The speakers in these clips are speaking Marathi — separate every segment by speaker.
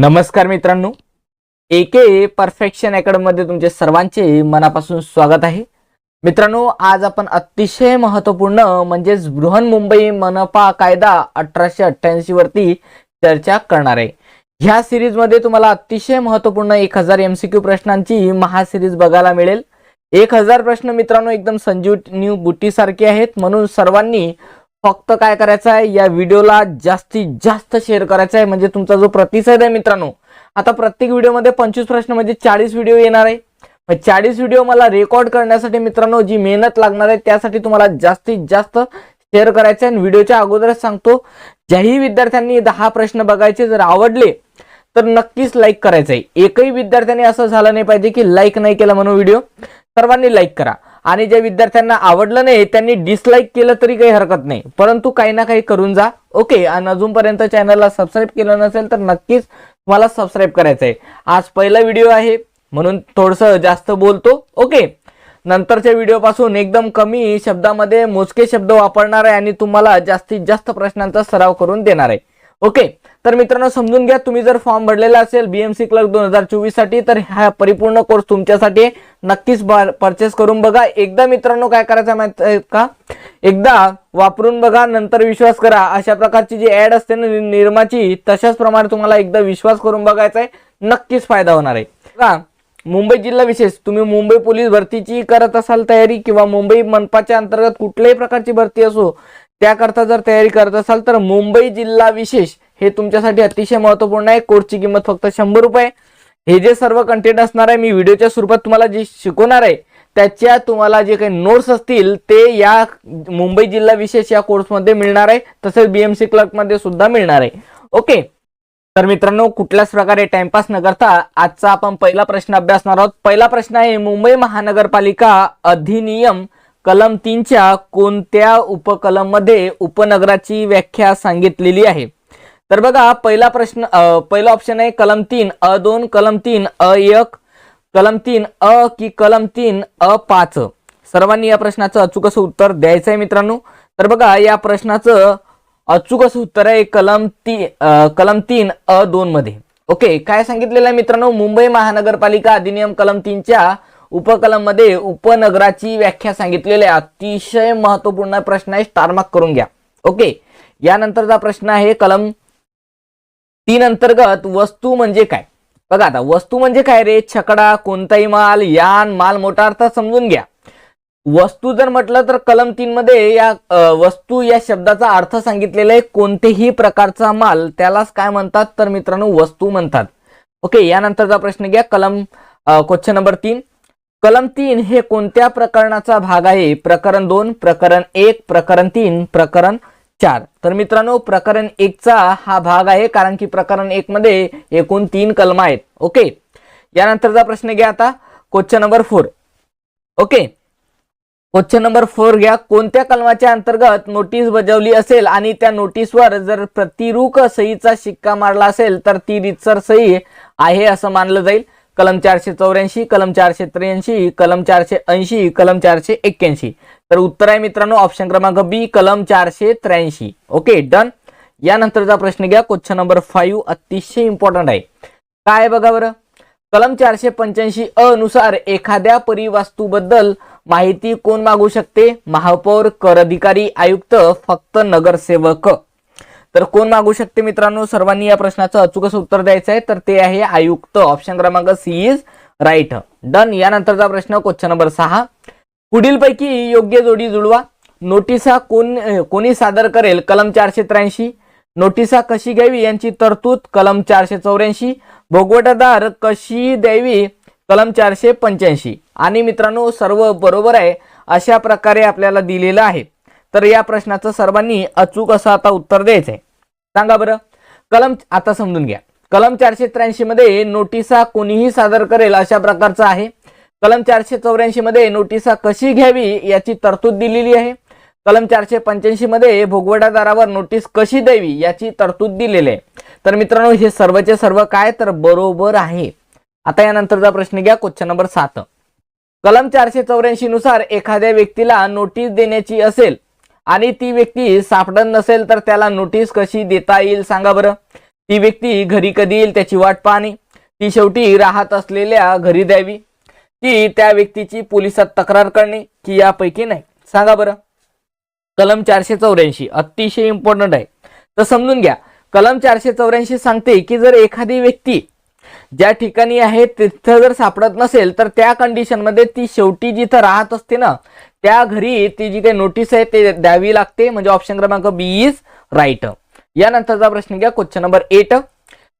Speaker 1: नमस्कार मित्रांनो. ए के परफेक्शन अकॅडमीमध्ये तुमचे सर्वांचे मनापासून स्वागत आहे. मित्रांनो आज आपण अतिशय महत्त्वपूर्ण म्हणजेच बृहन्मुंबई मनपा कायदा अठराशे अठ्ठ्याऐंशी वरती चर्चा करणार आहे. ह्या सिरीजमध्ये तुम्हाला अतिशय महत्त्वपूर्ण एक हजार एमसीक्यू प्रश्नांची महासिरीज बघायला मिळेल. एक हजार प्रश्न मित्रांनो एकदम संजीव न्यू बुटीसारखे आहेत. म्हणून सर्वांनी फक्त काय करायचं आहे या व्हिडिओला जास्तीत जास्त शेअर करायचा आहे म्हणजे तुमचा जो प्रतिसाद आहे मित्रांनो आता प्रत्येक व्हिडिओमध्ये पंचवीस प्रश्न म्हणजे चाळीस व्हिडिओ येणार आहे. चाळीस व्हिडिओ मला रेकॉर्ड करण्यासाठी मित्रांनो जी मेहनत लागणार आहे त्यासाठी तुम्हाला जास्तीत जास्त शेअर करायचं आहे आणि व्हिडिओच्या अगोदरच सांगतो ज्याही विद्यार्थ्यांनी दहा प्रश्न बघायचे जर आवडले तर नक्कीच लाईक करायचं आहे एकही विद्यार्थ्याने असं झालं नाही पाहिजे की लाईक नाही केला म्हणून व्हिडिओ. सर्वांनी लाईक करा. आणि ज्या विद्यार्थ्यांना आवडलं नाही त्यांनी डिसलाईक केलं तरी काही हरकत नाही. परंतु काही ना काही करून जा. ओके आणि अजूनपर्यंत चॅनलला सबस्क्राईब केलं नसेल तर नक्कीच तुम्हाला सबस्क्राईब करायचं आहे. आज पहिला व्हिडिओ आहे म्हणून थोडंसं जास्त बोलतो. ओके नंतरच्या व्हिडिओपासून एकदम कमी शब्दामध्ये मोजके शब्द वापरणार आहे आणि तुम्हाला जास्तीत जास्त प्रश्नांचा सराव करून देणार आहे. ओके तर मित्रांनो समजून घ्या तुम्ही जर फॉर्म भरलेला असेल बीएमसी क्लर्क दोन हजार चोवीससाठी तर हा परिपूर्ण कोर्स तुमच्यासाठी नक्कीच परचेस करून बघा. एकदा मित्रांनो काय करायचं माहीत आहे का? एकदा वापरून बघा नंतर विश्वास करा. अशा प्रकारची जी ऍड असते ना निर्माची तशाच प्रमाणे तुम्हाला एकदा विश्वास करून बघायचा आहे. नक्कीच फायदा होणार आहे. का मुंबई जिल्हा विशेष तुम्ही मुंबई पोलीस भरतीची करत असाल तयारी किंवा मुंबई मनपाच्या अंतर्गत कुठल्याही प्रकारची भरती असो त्याकरता जर तयारी करत असाल तर मुंबई जिल्हा विशेष हे तुमच्यासाठी अतिशय महत्त्वपूर्ण आहे. कोर्सची किंमत फक्त शंभर रुपये हे जे सर्व कंटेंट असणार आहे मी व्हिडिओच्या स्वरूपात तुम्हाला जे शिकवणार आहे त्याच्या तुम्हाला जे काही नोट्स असतील ते या मुंबई जिल्हा विशेष या कोर्समध्ये मिळणार आहे. तसेच बीएमसी क्लर्कमध्ये सुद्धा मिळणार आहे. ओके. तर मित्रांनो कुठल्याच प्रकारे टाइमपास न करता आजचा आपण पहिला प्रश्न अभ्यासणार आहोत. पहिला प्रश्न आहे मुंबई महानगरपालिका अधिनियम कलम तीनच्या कोणत्या उपकलममध्ये उपनगराची व्याख्या सांगितलेली आहे? तर बघा पहिला प्रश्न पहिला ऑप्शन आहे कलम तीन अ दोन कलम तीन अ एक कलम तीन अ की कलम तीन अ पाच. सर्वांनी या प्रश्नाचं अचूक असं उत्तर द्यायचं आहे मित्रांनो. तर बघा या प्रश्नाचं अचूक असं उत्तर आहे कलम ती कलम तीन अ दोन मध्ये. ओके काय सांगितलेलं आहे मित्रांनो? मुंबई महानगरपालिका अधिनियम कलम तीनच्या उपकलममध्ये उपनगराची व्याख्या सांगितलेली आहे. अतिशय महत्त्वपूर्ण प्रश्न आहे स्टारमार्क करून घ्या. ओके यानंतरचा प्रश्न आहे कलम तीन अंतर्गत वस्तू म्हणजे काय? बघा आता वस्तू म्हणजे काय रे? छकडा कोणताही माल यान माल मोठा अर्थ समजून घ्या. वस्तू जर म्हटलं तर कलम तीन मध्ये या वस्तू या शब्दाचा अर्थ सांगितलेला आहे कोणतेही प्रकारचा माल त्यालाच काय म्हणतात? तर मित्रांनो वस्तू म्हणतात. ओके यानंतरचा प्रश्न घ्या. कलम क्वेश्चन नंबर तीन. कलम तीन हे कोणत्या प्रकरणाचा भाग आहे? प्रकरण दोन प्रकरण एक प्रकरण तीन प्रकरण चार. तर मित्रांनो प्रकरण एकचा हा भाग आहे कारण की प्रकरण एक मध्ये एकूण तीन कलम आहेत. ओके? यानंतरचा प्रश्न घ्या आता. Question number four. Okay? Question number four घ्या. कोणत्या कलमाच्या अंतर्गत नोटीस बजावली असेल आणि त्या नोटीसवर जर प्रतिरूक सहीचा शिक्का मारला असेल तर ती रितसर सही आहे असं मानलं जाईल. कलम चारशे चौऱ्याऐंशी कलम चारशे त्र्याऐंशी कलम चारशे ऐंशी कलम चारशे एक्क्याऐंशी. तर उत्तर आहे मित्रांनो ऑप्शन क्रमांक बी कलम चारशे त्र्याऐंशी. ओके डन यानंतरचा प्रश्न घ्या. क्वेश्चन नंबर फाईव्ह अतिशय इम्पॉर्टंट आहे. काय बघा बरं? कलम चारशे पंच्याऐंशी अनुसार नुसार एखाद्या परिवास्तूबद्दल माहिती कोण मागू शकते? महापौर कर अधिकारी आयुक्त फक्त नगरसेवक. तर कोण मागू शकते मित्रांनो? सर्वांनी या प्रश्नाचं अचूक उत्तर द्यायचं आहे. तर ते आहे आयुक्त. ऑप्शन क्रमांक सी इज राईट डन यानंतरचा प्रश्न क्वेश्चन नंबर सहा. पुढीलपैकी योग्य जोडी जुळवा. नोटिसा कोण कोणी सादर करेल कलम चारशे त्र्याऐंशी. नोटिसा कशी घ्यावी यांची तरतूद कलम चारशे चौऱ्याऐंशी. भोगवटादार कशी द्यावी कलम चारशे पंच्याऐंशी. आणि मित्रांनो सर्व बरोबर आहे अशा प्रकारे आपल्याला दिलेलं आहे. तर या प्रश्नाचं सर्वांनी अचूक असं आता उत्तर द्यायचं आहे सांगा बरं. कलम आता समजून घ्या. कलम चारशे त्र्याऐंशी मध्ये नोटिसा कोणीही सादर करेल अशा प्रकारचं आहे. कलम चारशे चौऱ्याऐंशी मध्ये नोटिसा कशी घ्यावी याची तरतूद दिलेली आहे. कलम चारशे पंच्याऐंशी मध्ये भोगवटादारावर नोटीस कशी द्यावी याची तरतूद दिलेली आहे. तर मित्रांनो हे सर्वचे सर्व काय तर बरोबर आहे. आता यानंतरचा प्रश्न घ्या क्वेश्चन नंबर सात. कलम चारशे चौऱ्याऐंशी नुसार एखाद्या व्यक्तीला नोटीस देण्याची असेल आणि ती व्यक्ती सापडत नसेल तर त्याला नोटीस कशी देता येईल सांगा बरं. ती व्यक्ती घरी कधी येईल त्याची वाट पाहणे. ती शेवटी राहत असलेल्या घरी द्यावी. की त्या व्यक्तीची पोलिसात तक्रार करणे की यापैकी नाही. सांगा बरं. कलम चारशे चौऱ्याऐंशी अतिशय इम्पॉर्टंट आहे. तर समजून घ्या. कलम चारशे चौऱ्याऐंशी सांगते की जर एखादी व्यक्ती ज्या ठिकाणी आहे तिथं जर सापडत नसेल तर त्या कंडिशनमध्ये ती शेवटी जिथं राहत असते ना त्या घरी ती जी काही नोटीस आहे ते द्यावी लागते. म्हणजे ऑप्शन क्रमांक बी इज राईट यानंतरचा प्रश्न घ्या. क्वेश्चन नंबर एट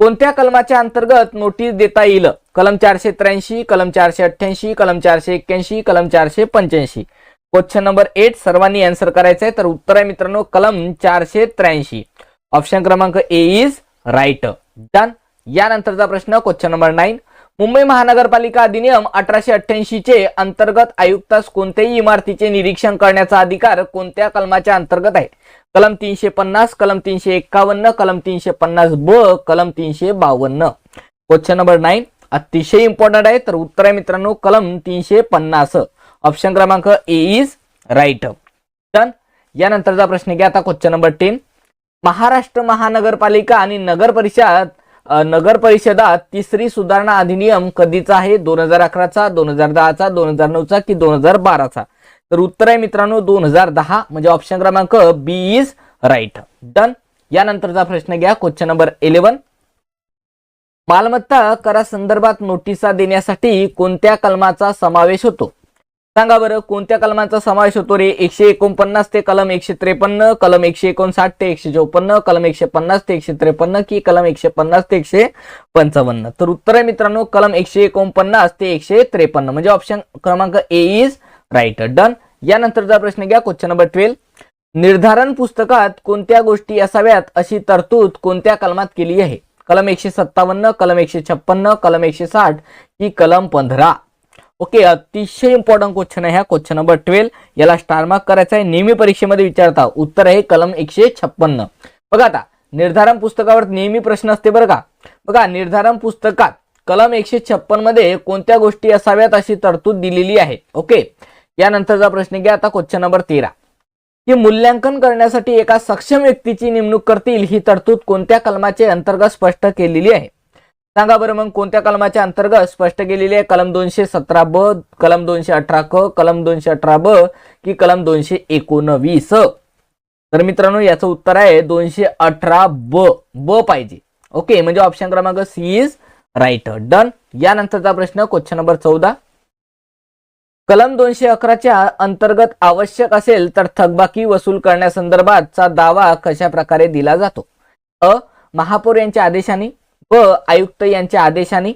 Speaker 1: कोणत्या कलमाच्या अंतर्गत नोटीस देता येईल? कलम चारशे त्र्याऐंशी कलम चारशे अठ्ठ्याऐंशी कलम चारशे एक्क्याऐंशी कलम चारशे पंच्याऐंशी. क्वेश्चन नंबर एट सर्वांनी आन्सर करायचं आहे तर उत्तर आहे मित्रांनो कलम चारशे त्र्याऐंशी. ऑप्शन क्रमांक ए इज राईट डन यानंतरचा प्रश्न क्वेश्चन नंबर नाईन मुंबई महानगरपालिका अधिनियम अठराशे अठ्ठ्याऐंशी चे अंतर्गत आयुक्तास कोणत्याही इमारतीचे निरीक्षण करण्याचा अधिकार कोणत्या कलमाच्या अंतर्गत आहे? कलम तीनशे पन्नास कलम तीनशे एक्कावन्न कलम तीनशे पन्नास ब कलम तीनशे बावन्न. क्वेश्चन नंबर नाईन अतिशय इम्पॉर्टंट आहे तर उत्तर आहे मित्रांनो कलम तीनशे पन्नास. ऑप्शन क्रमांक ए इज राईट डन यानंतरचा प्रश्न घ्या आता. क्वेश्चन नंबर टेन महाराष्ट्र महानगरपालिका आणि नगर परिषद नगर परिषदात तिसरी सुधारणा अधिनियम कधीचा आहे? दोन हजार अकराचा दोन हजार दहाचा दोन हजार नऊचा की दोन हजार बाराचा? तर उत्तर आहे मित्रांनो दोन हजार दहा म्हणजे ऑप्शन क्रमांक बी इज राईट डन यानंतरचा प्रश्न घ्या. क्वेश्चन नंबर इलेव्हन मालमत्ता करासंदर्भात नोटिसा देण्यासाठी कोणत्या कलमाचा समावेश होतो? सांगा बरं कोणत्या कलमांचा समावेश होतो रे? एकशे एकोणपन्नास ते कलम एकशे त्रेपन्न कलम एकशे एकोणसाठ ते एकशे चौपन्न कलम एकशे पन्नास ते एकशे त्रेपन्न की कलम एकशे पन्नास ते एकशे पंचावन्न? तर उत्तर आहे मित्रांनो कलम एकशे एकोणपन्नास ते एकशे त्रेपन्न. म्हणजे ऑप्शन क्रमांक ए इज राईट डन यानंतरचा प्रश्न घ्या क्वेश्चन नंबर ट्वेल्व निर्धारण पुस्तकात कोणत्या गोष्टी असाव्यात अशी तरतूद कोणत्या कलमात केली आहे? कलम एकशे सत्तावन्न कलम एकशे छप्पन्न कलम एकशे साठ की कलम पंधरा? ओके अतिशय इम्पॉर्टंट क्वेश्चन आहे हा क्वेश्चन नंबर ट्वेल्व याला स्टार मार्क करायचा आहे. नेहमी परीक्षेमध्ये विचारता. उत्तर आहे कलम एकशे छप्पन्न. बघा आता निर्धारण पुस्तकावर नेहमी प्रश्न असते बरं का? बघा निर्धारण पुस्तकात कलम एकशे छप्पनमध्ये कोणत्या गोष्टी असाव्यात अशी तरतूद दिलेली आहे? ओके यानंतरचा प्रश्न घ्या. आता क्वेश्चन नंबर तेरा. की मूल्यांकन करण्यासाठी एका सक्षम व्यक्तीची नेमणूक करतील ही तरतूद कोणत्या कलमाचे अंतर्गत स्पष्ट केलेली आहे? सांगा बरं मग कोणत्या कलमाच्या अंतर्गत स्पष्ट केलेली आहे? कलम दोनशे सतरा ब कलम दोनशे अठरा क कलम दोनशे अठरा ब की कलम दोनशे एकोणवीस. तर मित्रांनो याचं उत्तर आहे दोनशे अठरा ब ब पाहिजे. ओके म्हणजे ऑप्शन क्रमांक सी इज राईट डन यानंतरचा प्रश्न क्वेश्चन नंबर चौदा. कलम दोनशे अकराच्या अंतर्गत आवश्यक असेल तर थकबाकी वसूल करण्यासंदर्भातचा दावा कशा प्रकारे दिला जातो? अ महापौर यांच्या आदेशाने. व आयुक्त यांच्या आदेशाने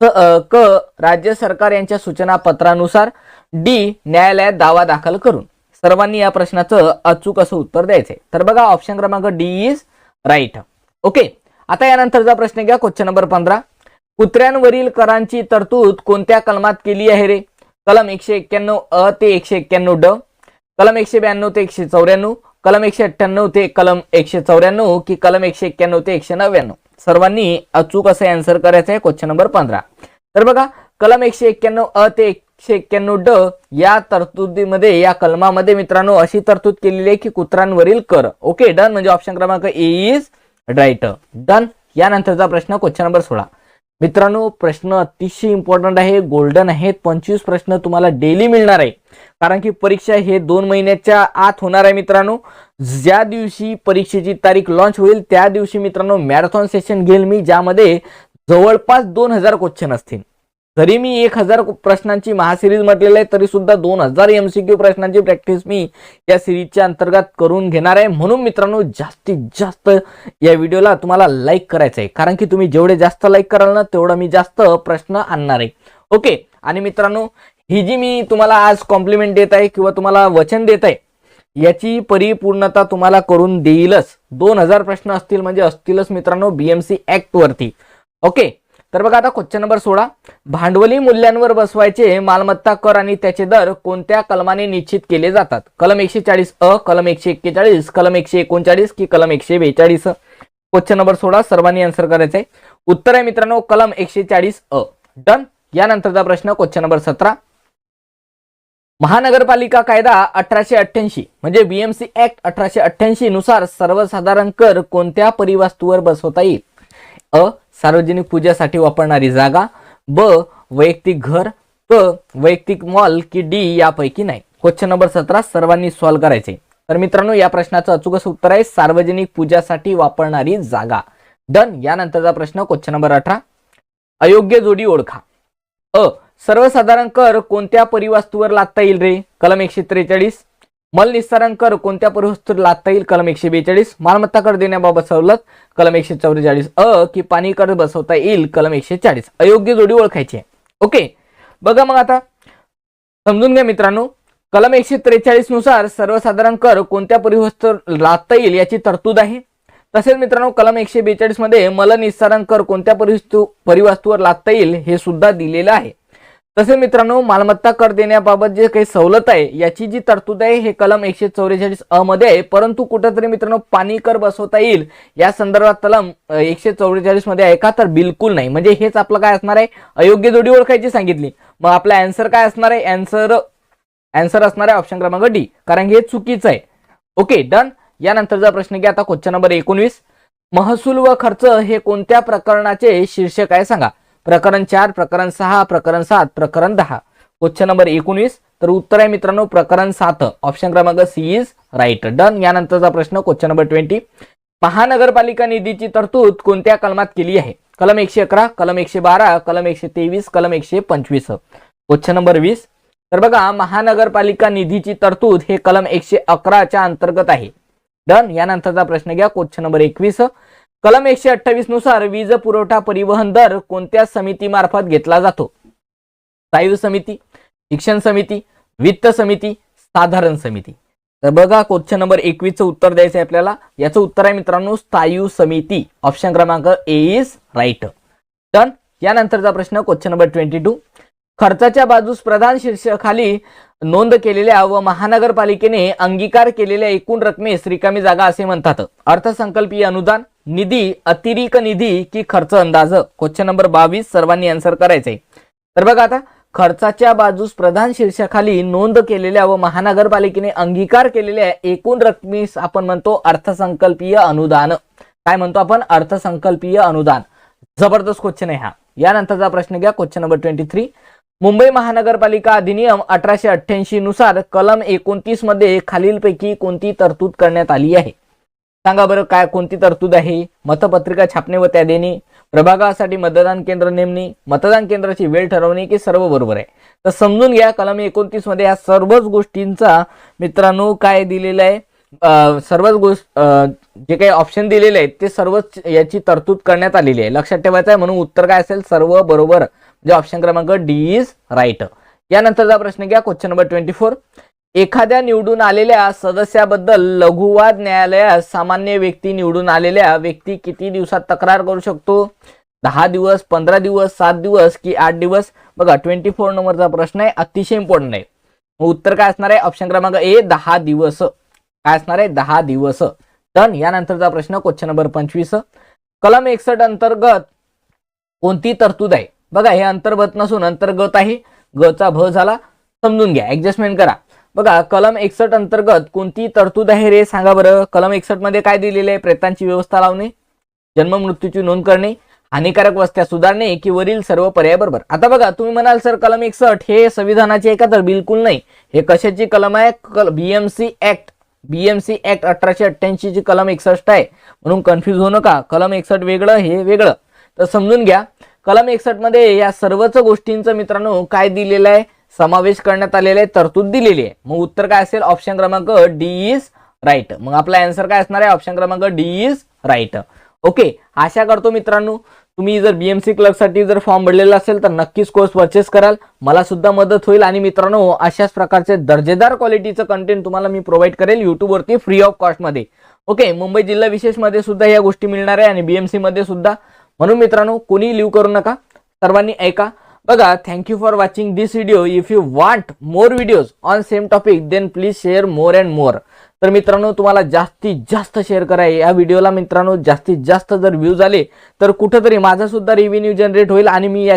Speaker 1: क क राज्य सरकार यांच्या सूचना पत्रानुसार डी न्यायालयात दावा दाखल करून सर्वांनी या प्रश्नाचं अचूक असं उत्तर द्यायचंय तर बघा ऑप्शन क्रमांक डी इज राईट ओके आता यानंतरचा प्रश्न घ्या क्वेश्चन नंबर पंधरा. कुत्र्यांवरील करांची तरतूद कोणत्या कलमात केली आहे रे? कलम एकशे एक्क्याण्णव अ ते एकशे एक्क्याण्णव ड कलम एकशे ब्याण्णव ते एकशे चौऱ्याण्णव कलम एकशे अठ्ठ्याण्णव ते कलम एकशे चौऱ्याण्णव की कलम एकशे एक्क्याण्णव ते एकशे नव्याण्णव? सर्वांनी अचूक असं अँसर करायचं आहे क्वेश्चन नंबर पंधरा. तर बघा कलम एकशे एक्क्याण्णव अ ते एकशे एक्क्याण्णव ड या तरतुदीमध्ये या कलमामध्ये मित्रांनो अशी तरतूद केलेली आहे की कुत्र्यांवरील कर. ओके डन म्हणजे ऑप्शन क्रमांक ए इज राईट डन यानंतरचा प्रश्न क्वेश्चन नंबर सोळा. मित्रांनो प्रश्न अतिशय इम्पॉर्टंट आहे. गोल्डन आहेत. पंचवीस प्रश्न तुम्हाला डेली मिळणार आहे. कारण की परीक्षा हे दोन महिन्याच्या आत होणार आहे मित्रांनो. ज्या दिवशी परीक्षेची तारीख लॉन्च होईल त्या दिवशी मित्रांनो मॅरेथॉन सेशन घेईल मी ज्यामध्ये जवळपास दोन हजार क्वेश्चन असतील. जरी मी एक हजार प्रश्नांची महासिरीज म्हटलेलं आहे तरी सुद्धा दोन हजार एमसीक्यू प्रश्नांची प्रॅक्टिस मी या सिरीजच्या अंतर्गत करून घेणार आहे. म्हणून मित्रांनो जास्तीत जास्त या व्हिडिओला तुम्हाला लाईक करायचं आहे. कारण की तुम्ही जेवढे जास्त लाईक कराल ना तेवढं मी जास्त प्रश्न आणणार आहे. ओके आणि मित्रांनो ही जी मी तुम्हाला आज कॉम्प्लिमेंट देत आहे किंवा तुम्हाला वचन देत आहे याची परिपूर्णता तुम्हाला करून देईलच. दोन हजार प्रश्न असतील म्हणजे असतीलच मित्रांनो बीएमसी ऍक्ट वरती. ओके तर बघा आता क्वेश्चन नंबर सोळा. भांडवली मूल्यांवर बसवायचे मालमत्ता कर आणि त्याचे दर कोणत्या कलमाने निश्चित केले जातात? कलम एकशे चाळीस अ कलम एकशे एक्केचाळीस कलम एकशे एकोणचाळीस की कलम एकशे बेचाळीस? क्वेश्चन नंबर सोळा सर्वांनी आन्सर करायचंय. उत्तर आहे मित्रांनो कलम एकशे चाळीस अ. डन यानंतरचा प्रश्न क्वेश्चन नंबर सतरा. महानगरपालिका कायदा अठराशे अठ्ठ्याऐंशी म्हणजे बीएमसी ऍक्ट अठराशे अठ्ठ्याऐंशी नुसार सर्वसाधारण कर कोणत्या परिवस्तूवर बसवता येईल? अ सार्वजनिक पूजासाठी वापरणारी जागा ब वैयक्तिक घर क वैयक्तिक मॉल की डी यापैकी नाही. क्वेश्चन नंबर सतरा सर्वांनी सॉल्व्ह करायचे. तर मित्रांनो या प्रश्नाचं अचूक उत्तर आहे सार्वजनिक पूजासाठी वापरणारी जागा. डन यानंतरचा प्रश्न क्वेश्चन नंबर अठरा. अयोग्य जोडी ओळखा. अ सर्वसाधारण कर कोणत्या परिवस्तूवर लागता येईल रे? कलम एकशे त्रेचाळीस. मल निस्तारण कर कोणत्या परिस्थितीत लादता येईल? कलम एकशे बेचाळीस. मालमत्ता कर देण्याबाबत सवलत. कलम एकशे चौवेचाळीस. अ की पाणी कर बसवता येईल? कलम एकशे चाळीस. अयोग्य जोडी ओळखायची ओके. बघा मग आता. समजून घ्या मित्रांनो. कलम एकशे त्रेचाळीसनुसार सर्वसाधारण कर कोणत्या परिस्थितीत लादता येईल याची तरतूद आहे. तसेच मित्रांनो कलम एकशे बेचाळीसमध्ये मल निस्तारण कर कोणत्या परिवस्तू परिवस्तूवर लादता येईल हे सुद्धा दिलेलं आहे. तसे मित्रांनो मालमत्ता कर देण्याबाबत जे काही सवलत आहे याची जी तरतूद आहे हे कलम एकशे चौवेचाळीस अ मध्ये आहे. परंतु कुठेतरी मित्रांनो पाणी कर बसवता येईल. या संदर्भात कलम एकशे चौवेचाळीसमध्ये आहे का? तर बिलकुल नाही. म्हणजे हेच आपलं काय असणार आहे? अयोग्य जोडी ओळखायची सांगितली. मग आपला अँसर काय असणार आहे? अँसर अँसर असणार आहे ऑप्शन क्रमांक डी कारण हे चुकीचं आहे. ओके डन यानंतरचा प्रश्न घ्या आता. क्वेश्चन नंबर एकोणवीस. महसूल व खर्च हे कोणत्या प्रकरणाचे शीर्षक आहे? सांगा. प्रकरण चार प्रकरण सहा प्रकरण सात प्रकरण दहा. क्वेश्चन नंबर एकोणवीस तर उत्तर आहे मित्रांनो प्रकरण सात. ऑप्शन क्रमांक सी इज राईट डन यानंतरचा प्रश्न क्वेश्चन नंबर ट्वेंटी महानगरपालिका निधीची तरतूद कोणत्या कलमात केली आहे? कलम एकशे अकरा कलम एकशे बारा कलम एकशे तेवीस कलम एकशे पंचवीस. क्वेश्चन नंबर वीस. तर बघा महानगरपालिका निधीची तरतूद हे कलम एकशे अकराच्या अंतर्गत आहे. डन यानंतरचा प्रश्न घ्या क्वेश्चन नंबर एकवीस. कलम एकशे अठ्ठावीसनुसार वीज पुरवठा परिवहन दर कोणत्या समितीमार्फत घेतला जातो? स्थायू समिती शिक्षण समिती वित्त समिती साधारण समिती. तर बघा क्वेश्चन नंबर एकवीसचं उत्तर द्यायचं आहे आपल्याला. याचं उत्तर आहे मित्रांनो स्थायू समिती. ऑप्शन क्रमांक ए इज राईट डन यानंतरचा प्रश्न क्वेश्चन नंबर ट्वेंटी टू. खर्चाच्या बाजूस प्रधान शीर्षकाखाली नोंद केलेल्या व महानगरपालिकेने अंगीकार केलेल्या एकूण रकमेस रिकामी जागा असे म्हणतात. अर्थसंकल्पीय अनुदान निधी अतिरिक्त निधी की खर्च अंदाज? क्वेश्चन नंबर बावीस सर्वांनी आन्सर करायचंय. तर बघा आता खर्चाच्या बाजूस प्रधान शीर्षाखाली नोंद केलेल्या व महानगरपालिकेने अंगीकार केलेल्या एकूण रकमेस आपण म्हणतो अर्थसंकल्पीय अनुदान. काय म्हणतो आपण? अर्थसंकल्पीय अनुदान. जबरदस्त क्वेश्चन आहे हा. यानंतरचा प्रश्न घ्या question number twenty three Mumbai महानगरपालिका अधिनियम अठराशे अठ्ठ्याऐंशी नुसार कलम एकोणतीसमध्ये खालीलपैकी कोणती तरतूद करण्यात आली आहे? सांगा बरं काय कोणती तरतूद आहे? मतपत्रिका छापणे व त्या देणे. प्रभागासाठी मतदान केंद्र नेमणे. मतदान केंद्राची वेळ ठरवणे की सर्व बरोबर आहे? तर समजून घ्या कलम एकोणतीसमध्ये या सर्वच गोष्टींचा मित्रांनो काय दिलेलं आहे? सर्वच गोष्ट जे काही ऑप्शन दिलेले आहेत ते सर्वच याची तरतूद करण्यात आलेली आहे. लक्षात ठेवायचं आहे म्हणून उत्तर काय असेल? सर्व बरोबर. म्हणजे ऑप्शन क्रमांक डी इज राईट यानंतरचा प्रश्न घ्या क्वेश्चन नंबर ट्वेंटी फोर एखाद्या निवडून आलेल्या सदस्याबद्दल लघुवाद न्यायालयात सामान्य व्यक्ती निवडून आलेल्या व्यक्ती किती दिवसात तक्रार करू शकतो? दहा दिवस पंधरा दिवस सात दिवस की आठ दिवस? बघा ट्वेंटी फोर नंबरचा प्रश्न आहे अतिशय इम्पॉर्टंट आहे. मग उत्तर काय असणार आहे? ऑप्शन क्रमांक ए दहा दिवस. काय असणार आहे? दहा दिवस. डन. यानंतरचा प्रश्न क्वेश्चन नंबर पंचवीस. कलम एकसठ अंतर्गत कोणती तरतूद आहे? बघा हे अंतर्गत नसून अंतर्गत आहे. ग चा भ झाला समजून घ्या. ऍडजस्टमेंट करा. बघा कलम एकसष्ट अंतर्गत कोणती तरतूद आहे रे? सांगा बरं. कलम एकसष्टमध्ये काय दिलेले आहे? प्रेतांची व्यवस्था लावणे जन्म मृत्यूची नोंद करणे हानिकारक वस्त्या सुधारणे की वरील सर्व पर्याय बरोबर? आता बघा तुम्ही म्हणाल सर कलम एकसट हे संविधानाचे आहे का? तर बिलकुल नाही. हे कशाची कलम आहे? कल बीएमसी ऍक्ट बीएमसी ऍक्ट अठराशे अठ्ठ्याऐंशी ची कलम एकसष्ट आहे. म्हणून कन्फ्युज होऊ नका. कलम एकसष्ट वेगळं हे वेगळं. तर समजून घ्या. कलम एकसष्टमध्ये या सर्वच गोष्टींचं मित्रांनो काय दिलेलं आहे? समावेश करण्यात आलेला आहे तरतूद दिलेली आहे. मग उत्तर काय असेल? ऑप्शन क्रमांक डी इज राईट मग आपला आन्सर काय असणार आहे? ऑप्शन क्रमांक डी इज राईट ओके आशा करतो मित्रांनो तुम्ही जर बीएमसी क्लबसाठी जर फॉर्म भरलेला असेल तर नक्कीच कोर्स परचेस कराल. मला सुद्धा मदत होईल आणि मित्रांनो अशाच प्रकारचे दर्जेदार क्वालिटीचं कंटेंट तुम्हाला मी प्रोव्हाइड करेल युट्यूबवरती फ्री ऑफ कॉस्टमध्ये ओके मुंबई जिल्हा विशेषमध्ये सुद्धा या गोष्टी मिळणार आहे आणि बीएमसीमध्ये सुद्धा. म्हणून मित्रांनो कोणी लिव्ह करू नका. सर्वांनी ऐका. बघा thank you for watching this video if you want more videos on same topic then please share more and more तर मित्रांनो तुम्हाला जास्तीत जास्त शेअर करा. या व्हिडिओला मित्रांनो जास्तीत जास्त जर व्ह्यूज आले तर कुठंतरी माझा सुद्धा रेव्हेन्यू जनरेट होईल आणि मी या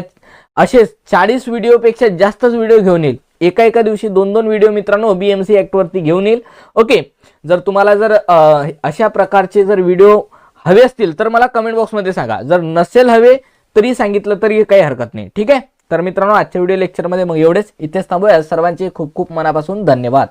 Speaker 1: असेच चाळीस व्हिडिओपेक्षा जास्तच व्हिडिओ घेऊन येईल. एका एका दिवशी दोन दोन व्हिडिओ मित्रांनो बीएमसी सी वरती घेऊन येईल. ओके जर तुम्हाला जर अशा प्रकारचे जर व्हिडिओ हवे असतील तर मला कमेंट बॉक्समध्ये सांगा. जर नसेल हवे तरी सांगितलं तरी काही हरकत नाही. ठीक आहे? तर मित्रांनो आजच्या व्हिडिओ लेक्चरमध्ये मग एवढेच. इथेच थांबूया. सर्वांचे खूप खूप मनापासून धन्यवाद.